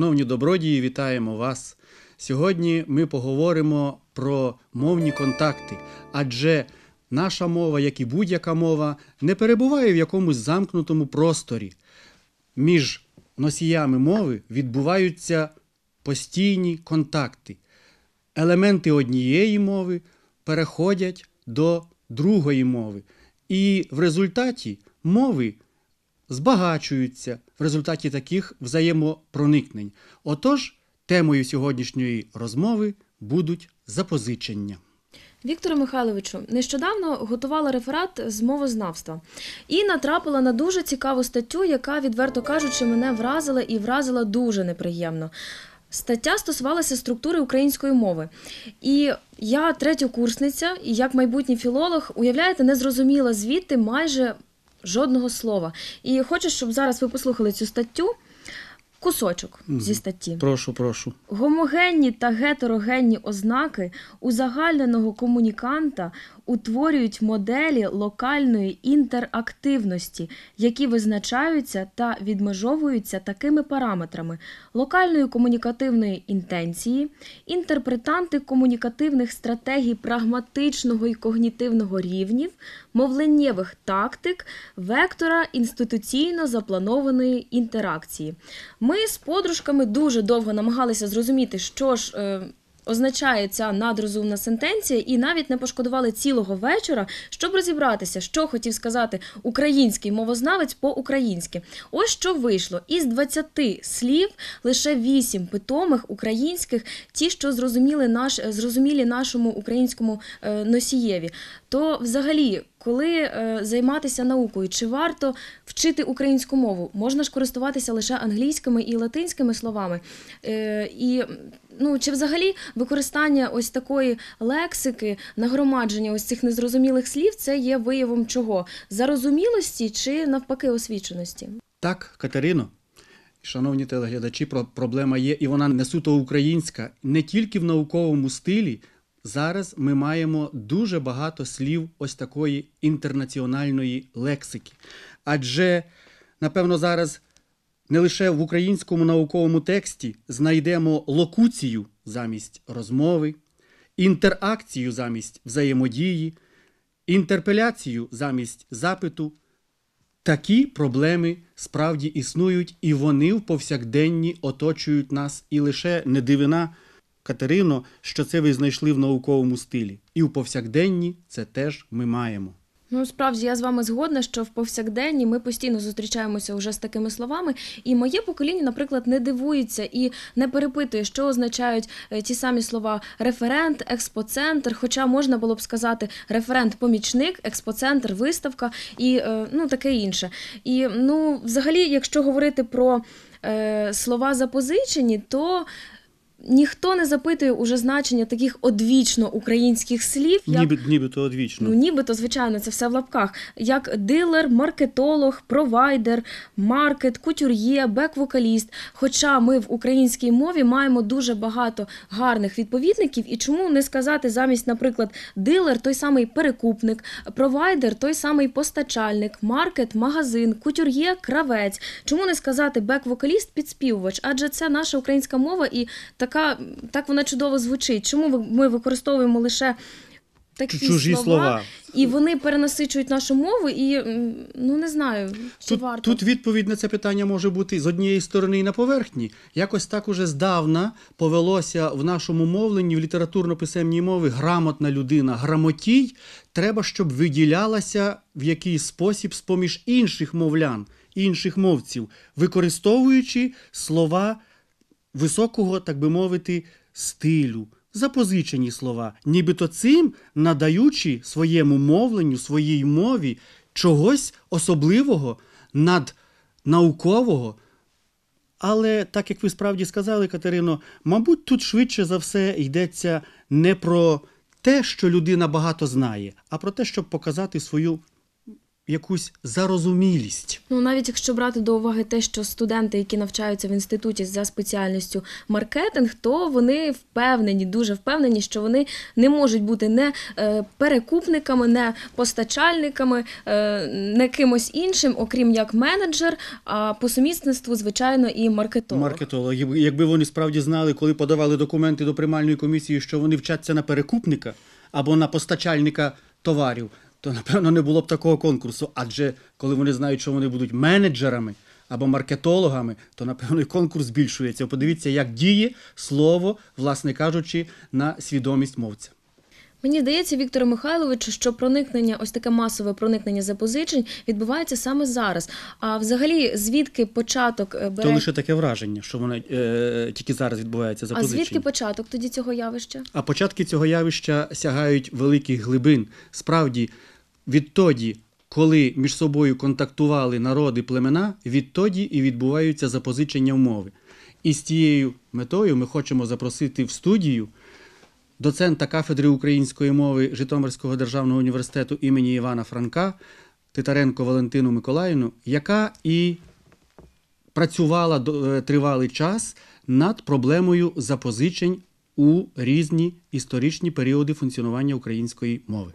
Шановні добродії, вітаємо вас. Сьогодні ми поговоримо про мовні контакти, адже наша мова, як і будь-яка мова, не перебуває в якомусь замкнутому просторі. Між носіями мови відбуваються постійні контакти. Елементи однієї мови переходять до другої мови. І в результаті мови збагачуються в результаті таких взаємопроникнень. Отож, темою сьогоднішньої розмови будуть запозичення. Віктору Михайловичу, нещодавно готувала реферат з мовознавства і натрапила на дуже цікаву статтю, яка, відверто кажучи, мене вразила і вразила дуже неприємно. Стаття стосувалася структури української мови. І я третьокурсниця, і як майбутній філолог, уявляєте, не зрозуміла звідти майже жодного слова. І хочу, щоб зараз ви послухали цю статтю. Кусочок зі статті. Прошу, прошу. Гомогенні та гетерогенні ознаки узагальненого комуніканта утворюють моделі локальної інтерактивності, які визначаються та відмежовуються такими параметрами: локальної комунікативної інтенції, інтерпретанти комунікативних стратегій прагматичного і когнітивного рівнів, мовленнєвих тактик, вектора інституційно запланованої інтеракції. Ми з подружками дуже довго намагалися зрозуміти, що ж. Означає ця надрозумна сентенція, і навіть не пошкодували цілого вечора, щоб розібратися, що хотів сказати український мовознавець по-українськи. Ось що вийшло: із 20 слів лише 8 питомих українських, ті, що зрозуміли наш зрозумілі нашому українському е, носієві. То, взагалі, коли е, займатися наукою, чи варто вчити українську мову? Можна ж користуватися лише англійськими і латинськими словами. Е, і ну чи взагалі використання ось такої лексики, нагромадження ось цих незрозумілих слів, це є виявом чого? Зарозумілості чи навпаки освіченості? Так, Катерино. Шановні телеглядачі, про- проблема є, і вона не суто українська, не тільки в науковому стилі. Зараз ми маємо дуже багато слів ось такої інтернаціональної лексики. Адже, напевно, зараз не лише в українському науковому тексті знайдемо локуцію замість розмови, інтеракцію замість взаємодії, інтерпеляцію замість запиту. Такі проблеми справді існують, і вони в повсякденні оточують нас. І лише не дивина, Катерино, що це ви знайшли в науковому стилі. І в повсякденні це теж ми маємо. Ну, справді я з вами згодна, що в повсякденні ми постійно зустрічаємося вже з такими словами. І моє покоління, наприклад, не дивується і не перепитує, що означають е, ті самі слова референт, експоцентр. Хоча можна було б сказати референт-помічник, експоцентр, виставка і е, ну таке інше. І ну, взагалі, якщо говорити про е, слова запозичені, то ніхто не запитує уже значення таких одвічно українських слів, як Ніби, нібито одвічно. Ну, нібито, звичайно, це все в лапках. Як дилер, маркетолог, провайдер, маркет, кутюр'є, бек-вокаліст. Хоча ми в українській мові маємо дуже багато гарних відповідників, і чому не сказати замість, наприклад, дилер той самий перекупник, провайдер той самий постачальник, маркет, магазин, кутюр'є, кравець. Чому не сказати бек-вокаліст, підспівувач? Адже це наша українська мова і така так вона чудово звучить. Чому ми використовуємо лише такі Чужі слова. і вони перенасичують нашу мову, і ну не знаю, чи Тут, варто. тут відповідь на це питання може бути з однієї сторони і на поверхні. Якось так уже здавна повелося в нашому мовленні, в літературно-писемній мові грамотна людина, грамотій, треба, щоб виділялася в якийсь спосіб з-поміж інших мовлян, інших мовців, використовуючи слова високого, так би мовити, стилю. Запозичені слова, нібито цим надаючи своєму мовленню, своїй мові чогось особливого, наднаукового. Але так як ви справді сказали, Катерино, мабуть, тут швидше за все йдеться не про те, що людина багато знає, а про те, щоб показати свою якусь зарозумілість. Ну, навіть якщо брати до уваги те, що студенти, які навчаються в інституті за спеціальністю маркетинг, то вони впевнені, дуже впевнені, що вони не можуть бути не е, перекупниками, не постачальниками, е, не кимось іншим, окрім як менеджер, а по сумісництву, звичайно, і маркетолог. Маркетологи, Якби- якби вони справді знали, коли подавали документи до приймальної комісії, що вони вчаться на перекупника або на постачальника товарів, то напевно не було б такого конкурсу. Адже коли вони знають, що вони будуть менеджерами або маркетологами, то напевно і конкурс збільшується. Подивіться, як діє слово, власне кажучи, на свідомість мовця. Мені здається, Вікторе Михайловичу, що проникнення, ось таке масове проникнення запозичень відбувається саме зараз. А взагалі, звідки початок е, бере То лише таке враження, що воно е, тільки зараз відбувається за а звідки початок тоді цього явища? А початки цього явища сягають великих глибин. Справді, відтоді, коли між собою контактували народи племена, відтоді і відбуваються запозичення мови. І з тією метою ми хочемо запросити в студію доцента кафедри української мови Житомирського державного університету імені Івана Франка Титаренко Валентину Миколаївну, яка і працювала е, тривалий час над проблемою запозичень у різні історичні періоди функціонування української мови.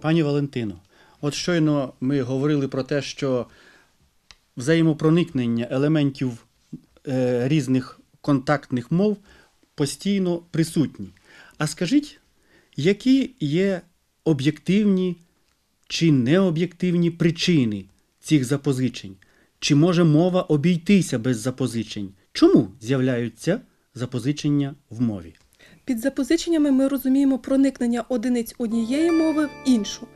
Пані Валентино, от щойно ми говорили про те, що взаємопроникнення елементів е, різних контактних мов постійно присутні. А скажіть, які є об'єктивні чи необ'єктивні причини цих запозичень? Чи може мова обійтися без запозичень? Чому з'являються запозичення в мові? Під запозиченнями ми розуміємо проникнення одиниць однієї мови в іншу.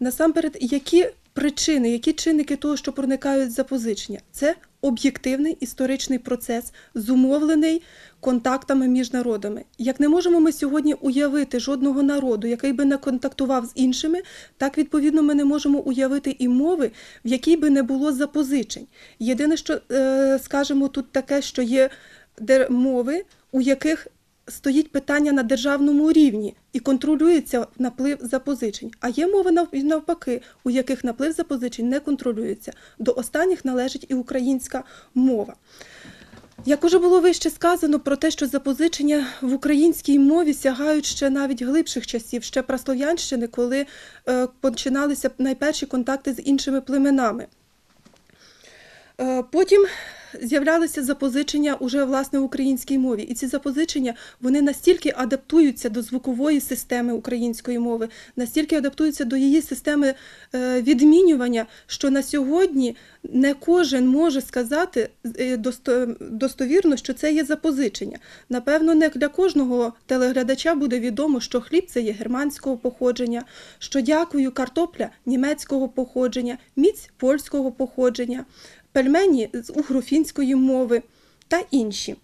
Насамперед, які причини, які чинники того, що проникають запозичення? Це об'єктивний історичний процес, зумовлений контактами між народами. Як не можемо ми сьогодні уявити жодного народу, який би не контактував з іншими, так відповідно ми не можемо уявити і мови, в якій би не було запозичень. Єдине, що е, скажемо тут таке, що є мови, у яких стоїть питання на державному рівні і контролюється наплив запозичень. А є мови нав- навпаки, у яких наплив запозичень не контролюється. До останніх належить і українська мова. Як уже було вище сказано про те, що запозичення в українській мові сягають ще навіть глибших часів, ще праслов'янщини, коли е, починалися найперші контакти з іншими племенами. Е, Потім з'являлися запозичення уже власне в українській мові, і ці запозичення вони настільки адаптуються до звукової системи української мови, настільки адаптуються до її системи е, відмінювання, що на сьогодні не кожен може сказати е, достовірно, що це є запозичення. Напевно, не для кожного телеглядача буде відомо, що хліб це є германського походження, що дякую картопля німецького походження, міць польського походження пельмені з угрофінської мови та інші.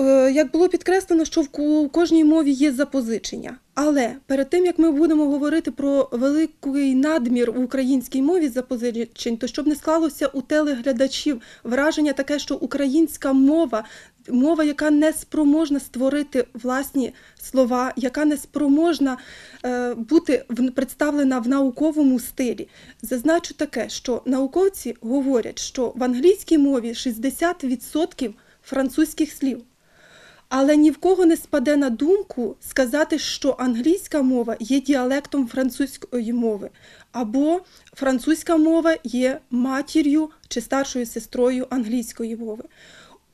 Е, Як було підкреслено, що в кожній мові є запозичення. Але перед тим як ми будемо говорити про великий надмір в українській мові запозичень, то щоб не склалося у телеглядачів враження таке, що українська мова, мова, яка не спроможна створити власні слова, яка не спроможна е, бути представлена в науковому стилі. Зазначу таке, що науковці говорять, що в англійській мові 60% французьких слів. Але ні в кого не спаде на думку сказати, що англійська мова є діалектом французької мови, або французька мова є матір'ю чи старшою сестрою англійської мови.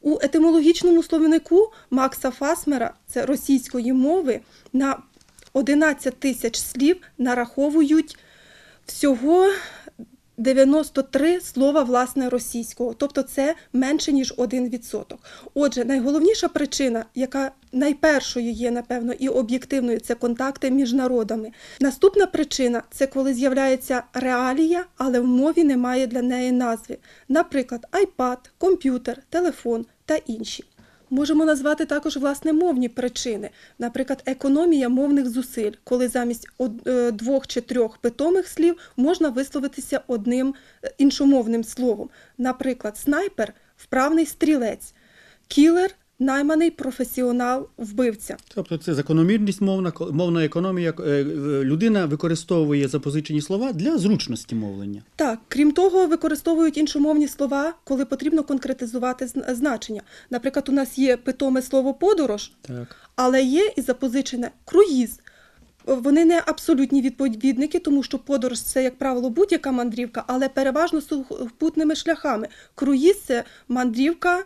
У етимологічному словнику Макса Фасмера, це російської мови, на 11 тисяч слів нараховують всього 93 слова власне російського, тобто це менше ніж 1%. Отже, найголовніша причина, яка найпершою є, напевно, і об'єктивною, це контакти між народами. Наступна причина це коли з'являється реалія, але в мові немає для неї назви. Наприклад, iPad, комп'ютер, телефон та інші. Можемо назвати також власне мовні причини, наприклад, економія мовних зусиль, коли замість е, двох чи трьох питомих слів можна висловитися одним е, іншомовним словом. Наприклад, снайпер вправний стрілець, кілер найманий професіонал вбивця. Тобто це закономірність мовна, мовна економія. е, Людина використовує запозичені слова для зручності мовлення. Так, крім того, використовують іншомовні слова, коли потрібно конкретизувати значення. Наприклад, у нас є питоме слово подорож, Так. але є і запозичене круїз. Вони не абсолютні відповідники, тому що подорож це, як правило, будь-яка мандрівка, але переважно сухопутними шляхами. Круїз це мандрівка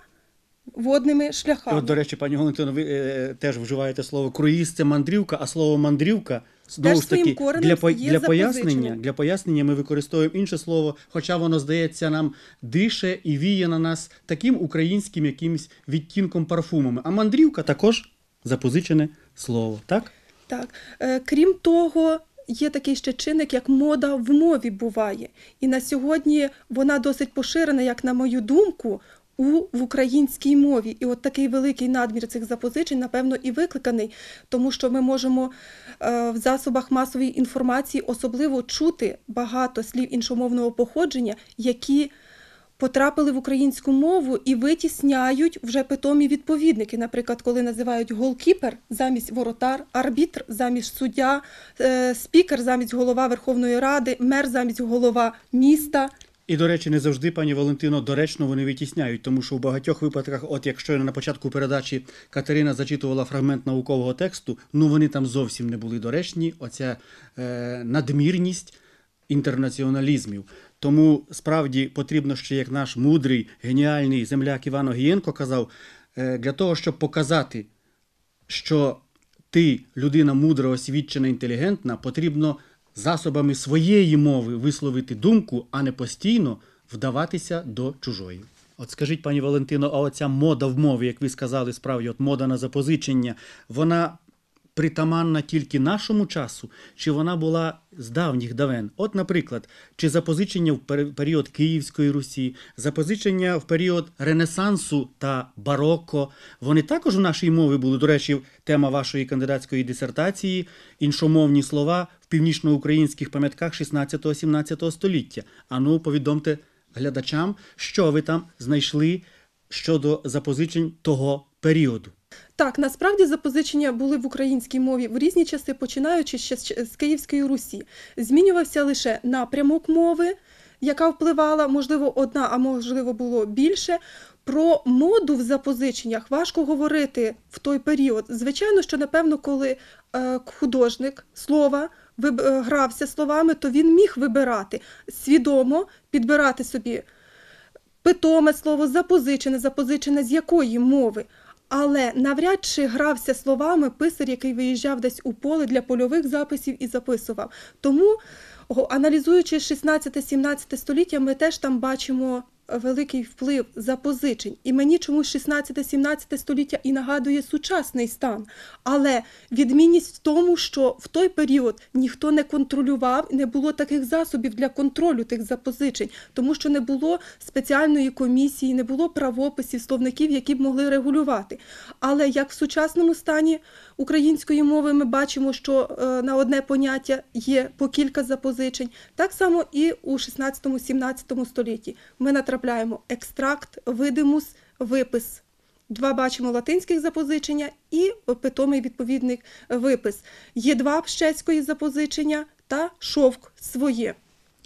водними шляхами. От, до речі, пані Валентино, ви е, теж вживаєте слово круїз це мандрівка, а слово мандрівка знову ж таки для, по- для пояснення, для пояснення ми використовуємо інше слово, хоча воно здається нам дише і віє на нас таким українським якимось відтінком парфумами. А мандрівка також запозичене слово, так? Так. Е, Крім того, є такий ще чинник, як мода в мові буває. І на сьогодні вона досить поширена, як на мою думку, у, в українській мові. І от такий великий надмір цих запозичень, напевно, і викликаний, тому що ми можемо е, в засобах масової інформації особливо чути багато слів іншомовного походження, які потрапили в українську мову і витісняють вже питомі відповідники. Наприклад, коли називають голкіпер замість воротар, арбітр замість суддя, е, спікер замість голова Верховної Ради, мер замість голова міста. І, до речі, не завжди, пані Валентино, доречно вони витісняють, тому що в багатьох випадках, от якщо на початку передачі Катерина зачитувала фрагмент наукового тексту, ну вони там зовсім не були доречні, оця е, надмірність інтернаціоналізмів. Тому справді потрібно ще, як наш мудрий, геніальний земляк Іван Огієнко казав, е, для того, щоб показати, що ти людина мудра, освічена, інтелігентна, потрібно засобами своєї мови висловити думку, а не постійно вдаватися до чужої. От скажіть, пані Валентино, а оця мода в мові, як ви сказали, справді, от мода на запозичення, вона притаманна тільки нашому часу, чи вона була з давніх давен? От, наприклад, чи запозичення в період Київської Русі, запозичення в період Ренесансу та бароко, вони також у нашій мові були. До речі, тема вашої кандидатської дисертації іншомовні слова в північноукраїнських пам'ятках 16-17 століття. Ану, повідомте глядачам, що ви там знайшли щодо запозичень того періоду. Так, насправді запозичення були в українській мові в різні часи, починаючи ще з Київської Русі. Змінювався лише напрямок мови, яка впливала, можливо, одна, а можливо, було більше. Про моду в запозиченнях важко говорити в той період. Звичайно, що напевно, коли е, художник слова е, грався словами, то він міг вибирати свідомо підбирати собі питоме слово, запозичене, запозичене з якої мови. Але навряд чи грався словами писар, який виїжджав десь у поле для польових записів і записував. Тому, аналізуючи 16-17 століття, ми теж там бачимо великий вплив запозичень. І мені чомусь 16-17 століття і нагадує сучасний стан. Але відмінність в тому, що в той період ніхто не контролював, не було таких засобів для контролю тих запозичень, тому що не було спеціальної комісії, не було правописів, словників, які б могли регулювати. Але як в сучасному стані української мови ми бачимо, що е, на одне поняття є по кілька запозичень, так само і у 16-17 столітті ми натрапляємо екстракт, видимус, випис. Два бачимо латинських запозичення і питомий відповідник випис. Є два пщецької запозичення та шовк своє.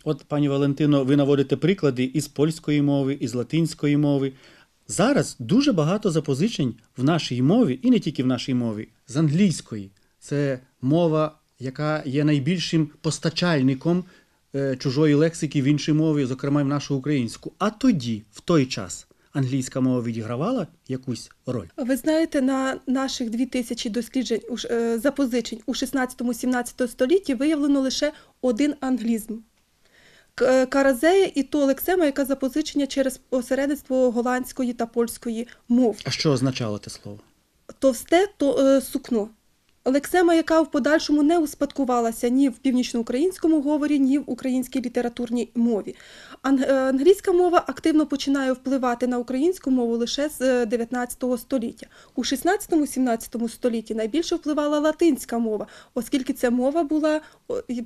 От, пані Валентино, ви наводите приклади із польської мови, із латинської мови. Зараз дуже багато запозичень в нашій мові, і не тільки в нашій мові, з англійської. Це мова, яка є найбільшим постачальником чужої лексики в іншій мові, зокрема й в нашу українську. А тоді, в той час, англійська мова відігравала якусь роль. Ви знаєте, на наших 2000 досліджень у е, запозичень у 16-17 столітті виявлено лише один англізм. Е, Каразея і то лексема, яка запозичення через посередництво голландської та польської мов. А що означало те слово? Товсте то е, сукно. Лексема, яка в подальшому не успадкувалася ні в північноукраїнському говорі, ні в українській літературній мові. Е, Англійська мова активно починає впливати на українську мову лише з е, 19 століття. У 16-17 столітті найбільше впливала латинська мова, оскільки ця мова була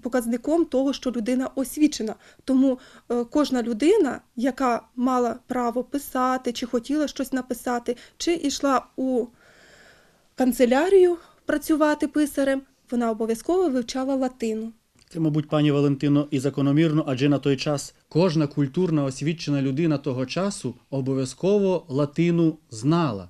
показником того, що людина освічена. Тому е, кожна людина, яка мала право писати, чи хотіла щось написати, чи йшла у канцелярію працювати писарем, вона обов'язково вивчала латину. Це, мабуть, пані Валентино, і закономірно, адже на той час кожна культурна освічена людина того часу обов'язково латину знала,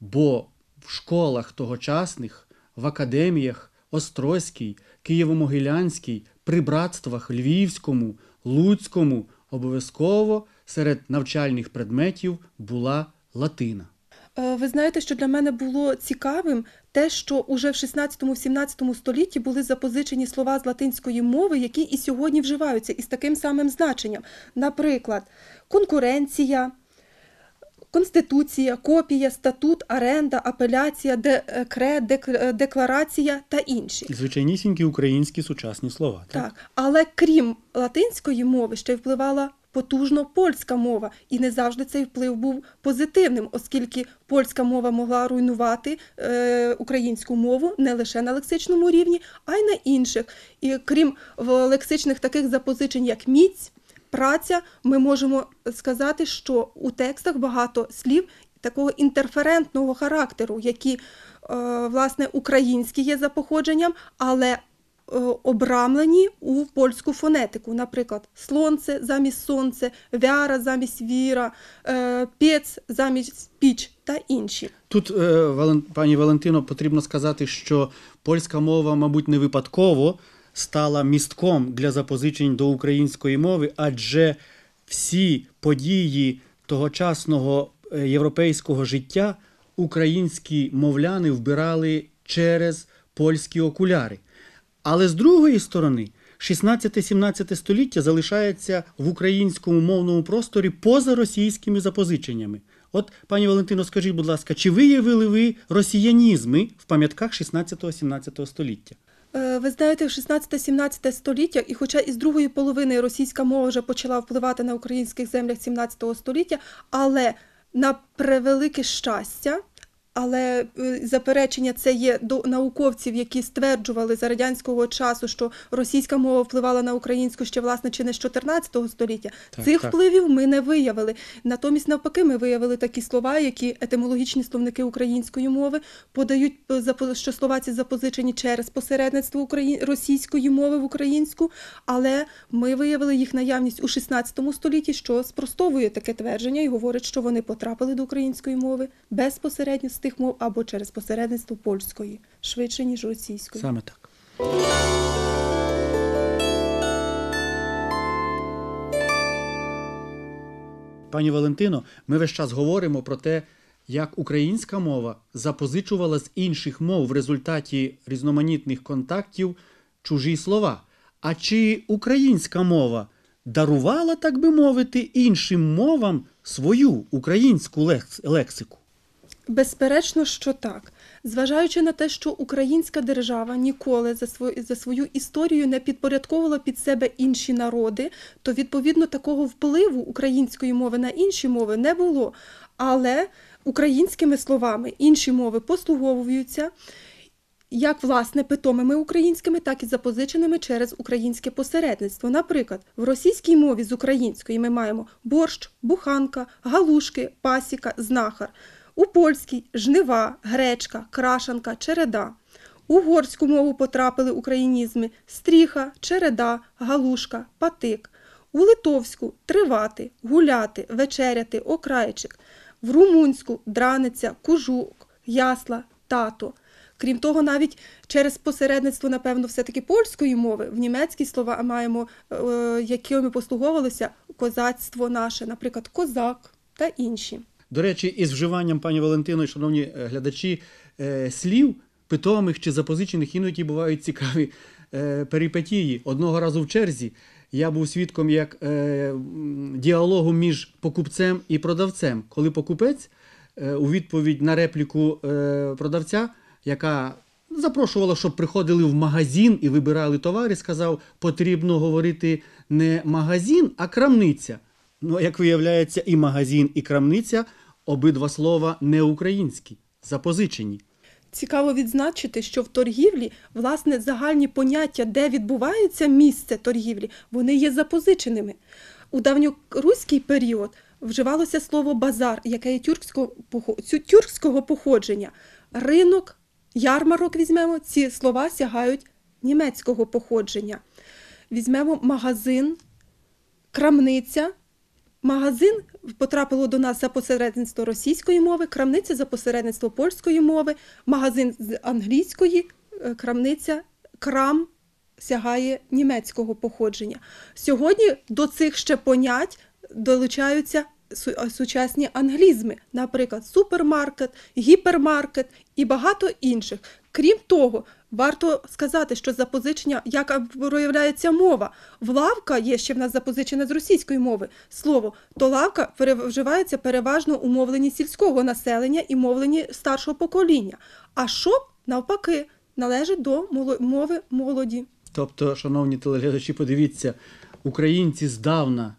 бо в школах тогочасних, в академіях Острозькій, Києво-Могилянській, при братствах Львівському, Луцькому обов'язково серед навчальних предметів була латина. Е, Ви знаєте, що для мене було цікавим те, що уже в 16-17 столітті були запозичені слова з латинської мови, які і сьогодні вживаються із таким самим значенням. Наприклад, конкуренція, конституція, копія, статут, оренда, апеляція, декрет, декларація та інші. Звичайнісінькі українські сучасні слова. Так? Так, але крім латинської мови ще й впливала потужно польська мова, і не завжди цей вплив був позитивним, оскільки польська мова могла руйнувати е, українську мову не лише на лексичному рівні, а й на інших. І крім лексичних таких запозичень, як міць, праця, ми можемо сказати, що у текстах багато слів такого інтерферентного характеру, які е, власне українські є за походженням, але обрамлені у польську фонетику. Наприклад, слонце замість сонце, вяра замість віра, е, пєц замість піч та інші. Тут, е, пані Валентино, потрібно сказати, що польська мова, мабуть, не випадково стала містком для запозичень до української мови, адже всі події тогочасного е, європейського життя українські мовляни вбирали через польські окуляри. Але з другої сторони, 16-17 століття залишається в українському мовному просторі поза російськими запозиченнями. От, пані Валентино, скажіть, будь ласка, чи виявили ви росіянізми в пам'ятках 16-17 століття? Е, Ви знаєте, в 16-17 століття, і хоча із другої половини російська мова вже почала впливати на українських землях 17 століття, але на превелике щастя, але е, заперечення це є до науковців, які стверджували за радянського часу, що російська мова впливала на українську ще власне чи не з 14 століття. Так, Цих так. впливів ми не виявили. Натомість, навпаки, ми виявили такі слова, які етимологічні словники української мови подають е, що слова ці запозичені через посередництво російської мови в українську, але ми виявили їх наявність у 16 столітті, що спростовує таке твердження і говорить, що вони потрапили до української мови безпосередньо з тих мов або через посередництво польської, швидше ніж російської. Саме так. Пані Валентино, ми весь час говоримо про те, як українська мова запозичувала з інших мов в результаті різноманітних контактів чужі слова. А чи українська мова дарувала, так би мовити, іншим мовам свою українську лекс- лексику? Безперечно, що так. Зважаючи на те, що українська держава ніколи за свою, за свою історію не підпорядковувала під себе інші народи, то відповідно такого впливу української мови на інші мови не було. Але українськими словами інші мови послуговуються як власне питомими українськими, так і запозиченими через українське посередництво. Наприклад, в російській мові з української ми маємо борщ, буханка, галушки, пасіка, знахар. У польській жнива, гречка, крашанка, череда. У угорську мову потрапили українізми стріха, череда, галушка, патик. У литовську тривати, гуляти, вечеряти, окрайчик. В румунську драниця, кужук, ясла, тато. Крім того, навіть через посередництво, напевно, все-таки польської мови в німецькій слова маємо, е, якими послуговувалося козацтво наше, наприклад, козак та інші. До речі, із вживанням пані Валентино, і шановні е, глядачі, е, слів питомих чи запозичених іноді бувають цікаві е, перипетії. Одного разу в черзі я був свідком як діалогу між покупцем і продавцем, коли покупець у відповідь на репліку продавця, яка запрошувала, щоб приходили в магазин і вибирали товар, і сказав, потрібно говорити не магазин, а крамниця. Ну, як виявляється, і магазин, і крамниця обидва слова не українські, запозичені. Цікаво відзначити, що в торгівлі власне загальні поняття, де відбувається місце торгівлі, вони є запозиченими. У давньоруський період вживалося слово базар, яке є тюркського, походження. Ринок, ярмарок візьмемо, ці слова сягають німецького походження. Візьмемо магазин, крамниця. Магазин потрапило до нас за посередництво російської мови, крамниця за посередництво польської мови, магазин з англійської, е, крамниця, крам сягає німецького походження. Сьогодні до цих ще понять долучаються е, сучасні англізми, наприклад, супермаркет, гіпермаркет і багато інших. Крім того, варто сказати, що запозичення, яка проявляється мова, влавка є ще в нас запозичена з російської мови. Слово то лавка пере- вживається переважно у мовленні сільського населення і мовленні старшого покоління. А шоп, навпаки, належить до мови молоді. Тобто, шановні телеглядачі, подивіться, українці здавна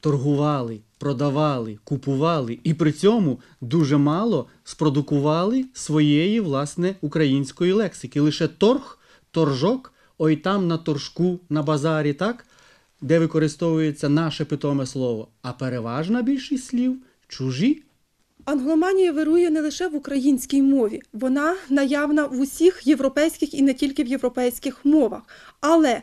торгували, продавали, купували і при цьому дуже мало спродукували своєї власне української лексики. Лише торг, торжок, ой там на торжку, на базарі, так, де використовується наше питоме слово, а переважна більшість слів чужі. Англоманія вирує не лише в українській мові, вона наявна в усіх європейських і не тільки в європейських мовах. Але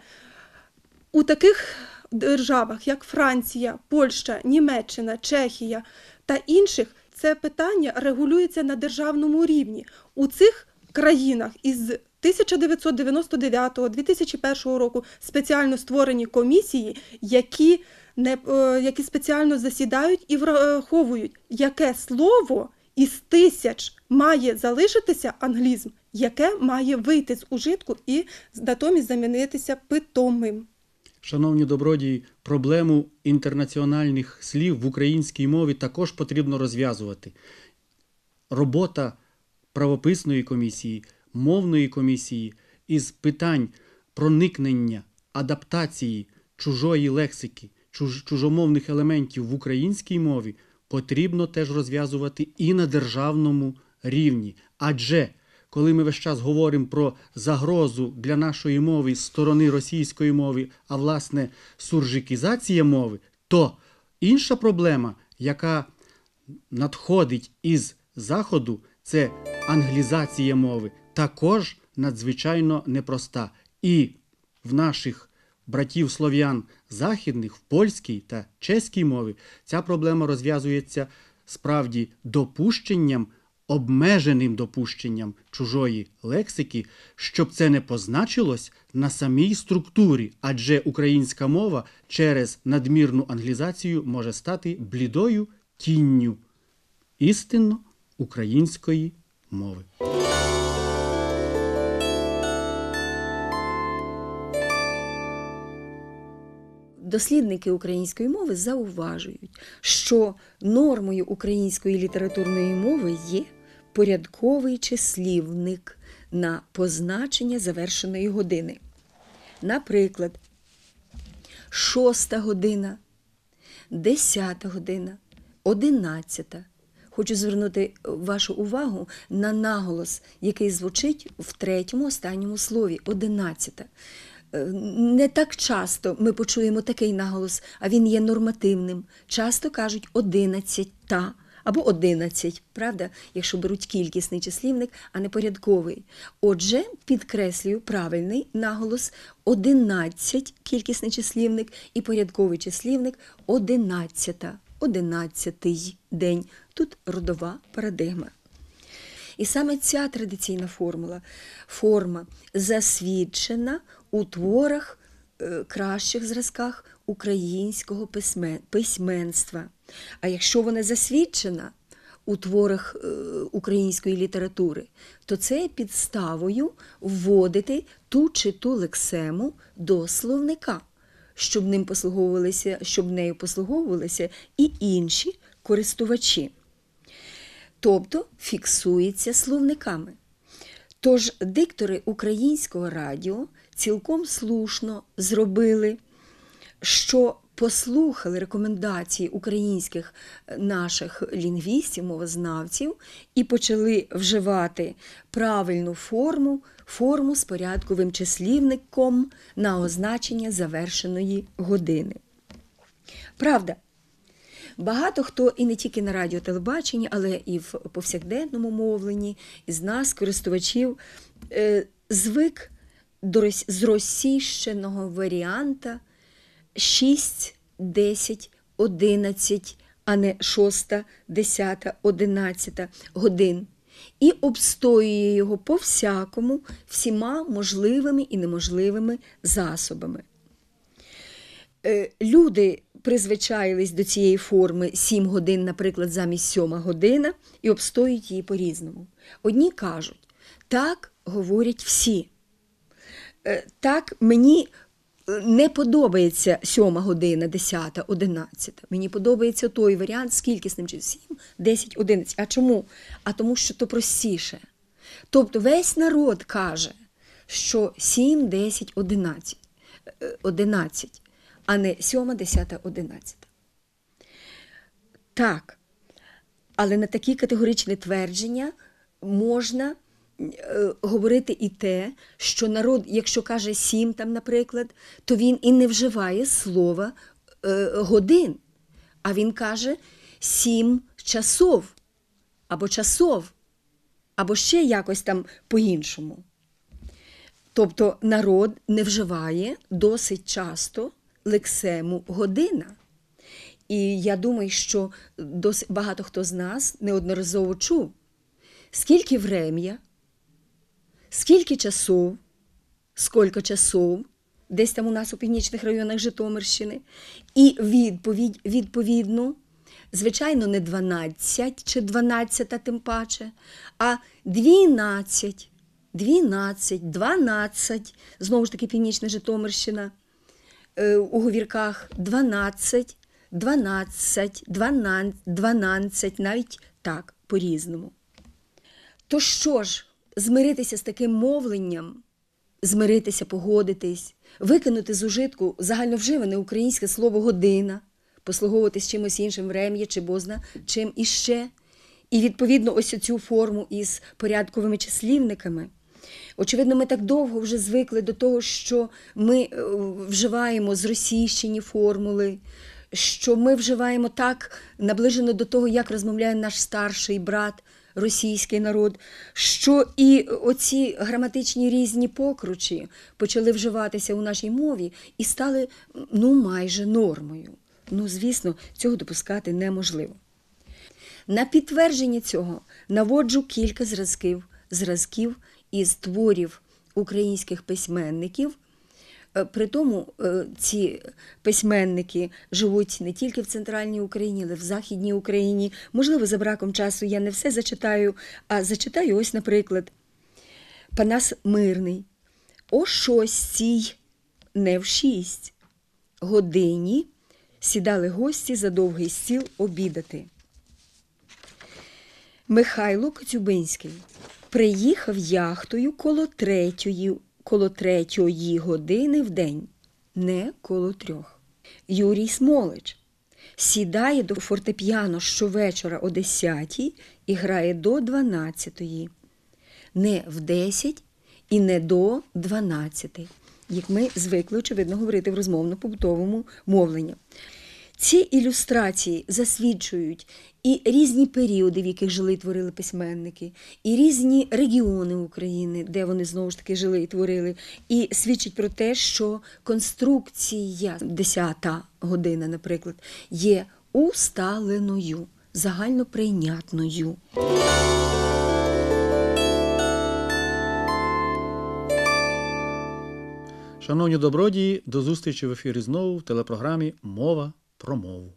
у таких державах, як Франція, Польща, Німеччина, Чехія та інших, це питання регулюється на державному рівні. У цих країнах із 1999-2001 року спеціально створені комісії, які не е, які спеціально засідають і враховують, яке слово із тисяч має залишитися англізм, яке має вийти з ужитку і натомість замінитися питомим. Шановні добродії, проблему інтернаціональних слів в українській мові також потрібно розв'язувати. Робота правописної комісії, мовної комісії із питань проникнення, адаптації чужої лексики, чуж- чужомовних елементів в українській мові потрібно теж розв'язувати і на державному рівні. Адже коли ми весь час говоримо про загрозу для нашої мови з сторони російської мови, а власне суржикізація мови, то інша проблема, яка надходить із заходу, це англізація мови, також надзвичайно непроста. І в наших братів слов'ян західних в польській та чеській мові ця проблема розв'язується справді допущенням, обмеженим допущенням чужої лексики, щоб це не позначилось на самій структурі, адже українська мова через надмірну англізацію може стати блідою тінню істинно української мови. Дослідники української мови зауважують, що нормою української літературної мови є порядковий числівник на позначення завершеної години. Наприклад, шоста година, десята година, одинадцята. Хочу звернути вашу увагу на наголос, який звучить в третьому останньому слові одинадцята. Е, Не так часто ми почуємо такий наголос, а він є нормативним. Часто кажуть одинадцять та або одинадцять, правда, якщо беруть кількісний числівник, а не порядковий. Отже, підкреслюю правильний наголос одинадцять кількісний числівник і порядковий числівник одинадцята, одинадцятий день. Тут родова парадигма. І саме ця традиційна формула, форма засвідчена у творах е, кращих зразках українського письменства. А якщо вона засвідчена у творах е, української літератури, то це є підставою вводити ту чи ту лексему до словника, щоб ним послуговувалися, щоб нею послуговувалися і інші користувачі тобто фіксується словниками. Тож диктори українського радіо цілком слушно зробили, що послухали рекомендації українських е, наших лінгвістів, мовознавців і почали вживати правильну форму, форму з порядковим числівником на означення завершеної години. Правда, Багато хто і не тільки на радіо телебаченні, але і в повсякденному мовленні із нас, користувачів, е, звик до рос- зросійщеного варіанта 6, 10, 11, а не 6, 10, 11 годин. І обстоює його по всякому всіма можливими і неможливими засобами. Е, люди призвичаїлись до цієї форми 7 годин, наприклад, замість 7 година, і обстоюють її по-різному. Одні кажуть, так говорять всі. Е, Так, мені е, не подобається 7 година, 10, 11. Мені подобається той варіант, скільки з ним чи 7, 10, 11. А чому? А тому, що то простіше. Тобто весь народ каже, що 7, 10, 11, е, 11 а не 7, 10, 11. Так. Але на такі категоричні твердження можна е, говорити і те, що народ, якщо каже сім, там, наприклад, то він і не вживає слова е, годин, а він каже сім часов або часов, або ще якось там по-іншому. Тобто народ не вживає досить часто лексему година. І я думаю, що досить багато хто з нас неодноразово чув, скільки врем'я, скільки часов, скільки часов, десь там у нас у північних районах Житомирщини, і відповідь відповідно, звичайно, не 12 чи 12 тим паче, а 12, 12, 12, знову ж таки північна Житомирщина у говірках 12, 12, 12, 12, навіть так, по-різному. То що ж, змиритися з таким мовленням, змиритися, погодитись, викинути з ужитку загальновживане українське слово година, послуговуватись чимось іншим врем'я чи бозна чим іще. І відповідно ось цю форму із порядковими числівниками. Очевидно, ми так довго вже звикли до того, що ми е, вживаємо зросійщені формули, що ми вживаємо так наближено до того, як розмовляє наш старший брат, російський народ, що і оці граматичні різні покручі почали вживатися у нашій мові і стали ну майже нормою. Ну, звісно, цього допускати неможливо. На підтвердження цього наводжу кілька зразків, зразків із творів українських письменників. Е, При тому е, ці письменники живуть не тільки в центральній Україні, але й в Західній Україні. Можливо, за браком часу я не все зачитаю, а зачитаю ось, наприклад, Панас Мирний. О шостій, не в шість годині сідали гості за довгий стіл обідати. Михайло Коцюбинський приїхав яхтою коло третьої, коло третьої години в день, не коло трьох. Юрій Смолич сідає до фортепіано щовечора о 10 і грає до 12, не в 10 і не до 12, як ми звикли, очевидно, говорити в розмовно-побутовому мовленні. Ці ілюстрації засвідчують і різні періоди, в яких жили і творили письменники, і різні регіони України, де вони знову ж таки жили і творили, і свідчить про те, що конструкція 10-та година, наприклад, є усталеною, загальноприйнятною. Шановні добродії, до зустрічі в ефірі знову в телепрограмі Мова про мову.